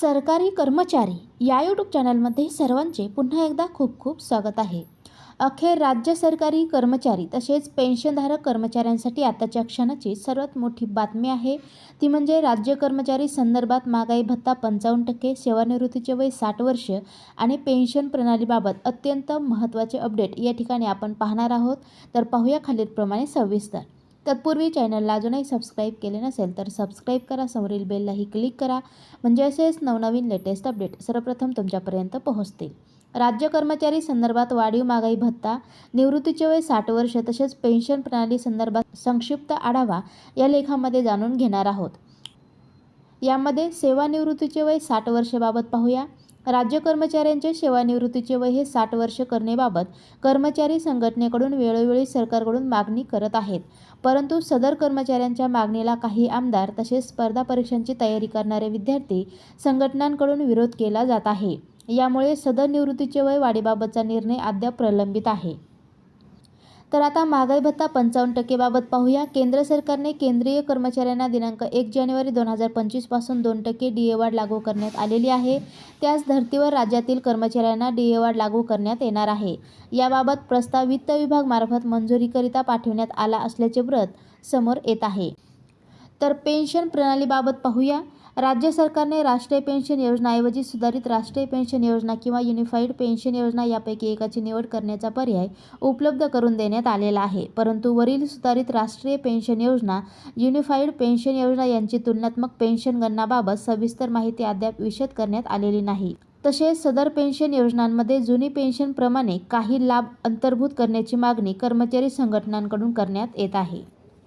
सरकारी कर्मचारी या यूट्यूब चॅनलमध्ये सर्वांचे पुन्हा एकदा खूप खूप स्वागत आहे. अखेर राज्य सरकारी कर्मचारी तसेच पेन्शनधारक कर्मचाऱ्यांसाठी आताच्या क्षणाची सर्वात मोठी बातमी आहे. ती म्हणजे राज्य कर्मचारी संदर्भात महागाई भत्ता पंचावन्न टक्के सेवानिवृत्तीचे वय साठ वर्ष आणि पेन्शन प्रणालीबाबत अत्यंत महत्त्वाचे अपडेट या ठिकाणी आपण पाहणार आहोत. तर पाहूया खालीलप्रमाणे सविस्तर. तत्पूर्वी चॅनलला अजूनही सबस्क्राईब केले नसेल तर सबस्क्राईब करा समोरील बेललाही क्लिक करा. म्हणजे असेच नवनवीन लेटेस्ट अपडेट सर्वप्रथम तुमच्यापर्यंत पोहोचतील. राज्य कर्मचारी संदर्भात वाढीव महागाई भत्ता निवृत्तीचे वय साठ वर्ष तसेच पेन्शन प्रणाली संदर्भात संक्षिप्त आढावा या लेखामध्ये जाणून घेणार आहोत. यामध्ये सेवानिवृत्तीचे वय साठ वर्षेबाबत पाहूया. राज्य कर्मचाऱ्यांच्या सेवानिवृत्तीचे वय हे साठ वर्ष करण्याबाबत कर्मचारी संघटनेकडून वेळोवेळी सरकारकडून मागणी करत आहेत. परंतु सदर कर्मचाऱ्यांच्या मागणीला काही आमदार तसेच स्पर्धा परीक्षांची तयारी करणारे विद्यार्थी संघटनांकडून विरोध केला जात आहे. यामुळे सदर निवृत्तीचे वय वाढीबाबतचा निर्णय अद्याप प्रलंबित आहे. तर आता महागाई भत्ता पंचावन्न टक्केबाबत पाहूया. केंद्र सरकारने केंद्रीय कर्मचाऱ्यांना दिनांक एक जानेवारी दोन हजार पंचवीसपासून दोन टक्के डी ए वाढ लागू करण्यात आलेली आहे. त्याच धर्तीवर राज्यातील कर्मचाऱ्यांना डी ए वाढ लागू करण्यात येणार आहे. याबाबत प्रस्ताव वित्त विभागमार्फत मंजुरीकरिता पाठविण्यात आला असल्याचे व्रत समोर येत आहे. तर पेन्शन प्रणालीबाबत पाहूया. राज्य सरकारने राष्ट्रीय पेन्शन योजनाऐवजी सुधारित राष्ट्रीय पेन्शन योजना किंवा युनिफाईड पेन्शन योजना यापैकी एकाची निवड करण्याचा पर्याय उपलब्ध करून देण्यात आलेला आहे. परंतु वरील सुधारित राष्ट्रीय पेन्शन योजना युनिफाईड पेन्शन योजना यांची तुलनात्मक पेन्शन गणनाबाबत सविस्तर माहिती अद्याप विशद करण्यात आलेली नाही. तसेच सदर पेन्शन योजनांमध्ये जुनी पेन्शनप्रमाणे काही लाभ अंतर्भूत करण्याची मागणी कर्मचारी संघटनांकडून करण्यात येत आहे.